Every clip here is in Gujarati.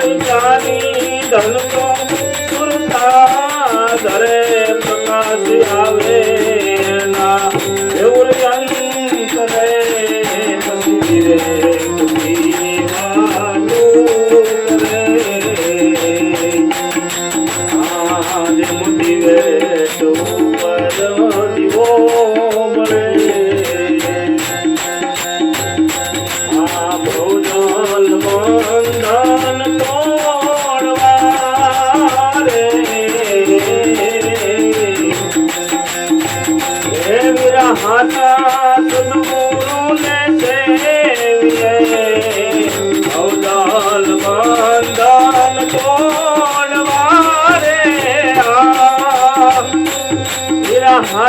પૈસાની ધન તો સુરતા ધરે પ્રકાશ આવે ના. એવું કરે પછી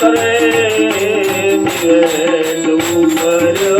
કરે ઉપર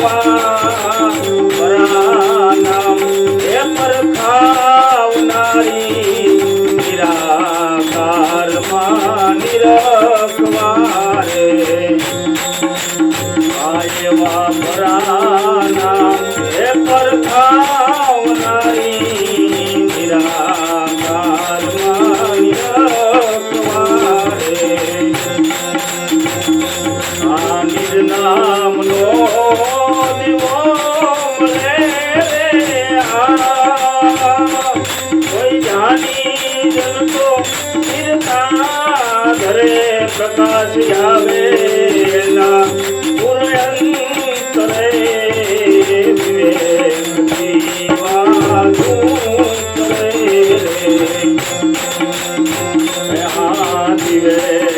Bye. કિરણ તો ફિરતા ઘરે પ્રકાશ આવેલા પૂર્ણંતરે દિવે